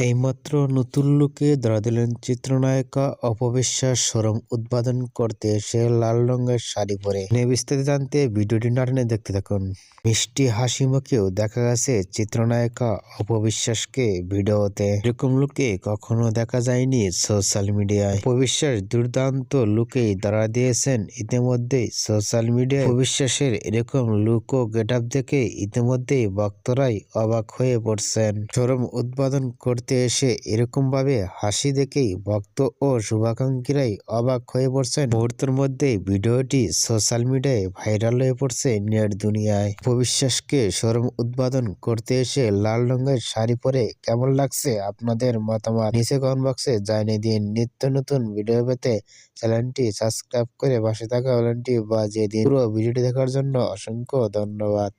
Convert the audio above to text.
এইমাত্র নতুন লুকে ধরা দিলেন চিত্রনায়িকা অপবিশ্বাস শোরুম উদ্বোধন করতে এসে লাল রঙের শাড়ি পরে। বিস্তারিত জানতে ভিডিওটি নাটনে দেখতে থাকুন। মিষ্টি হাসি মুখেও দেখা গেছে চিত্রনায়িকা অপবিশ্বাসকে ভিডিওতে। এরকম লুকে কখনো দেখা যায়নি সোশ্যাল মিডিয়ায়। অপবিশ্বাস দুর্দান্ত লুকেই ধরা দিয়েছেন ইতিমধ্যেই সোশ্যাল মিডিয়ায়। অপবিশ্বাসের এরকম লুক ও গেট আপ দেখে ইতিমধ্যেই ভক্তরাই অবাক হয়ে পড়ছেন। শোরুম উদ্বোধন করতে এসে এরকমভাবে হাসি দেখেই ভক্ত ও শুভাকাঙ্ক্ষীরাই অবাক হয়ে পড়ছেন। মুহূর্তের মধ্যেই ভিডিওটি সোশ্যাল মিডিয়ায় ভাইরাল হয়ে পড়ছে নেট দুনিয়ায়। উপবিশ্বাসকে শোরুম উদ্বোধন করতে এসে লাল রঙের শাড়ি পরে কেমন লাগছে আপনাদের মতামত নিচে কমেন্ট বক্সে জানিয়ে দিন। নিত্য নতুন ভিডিও পেতে চ্যানেলটি সাবস্ক্রাইব করে পাশে থাকা বেলটি বাজিয়ে দিন। পুরো ভিডিওটি দেখার জন্য অসংখ্য ধন্যবাদ।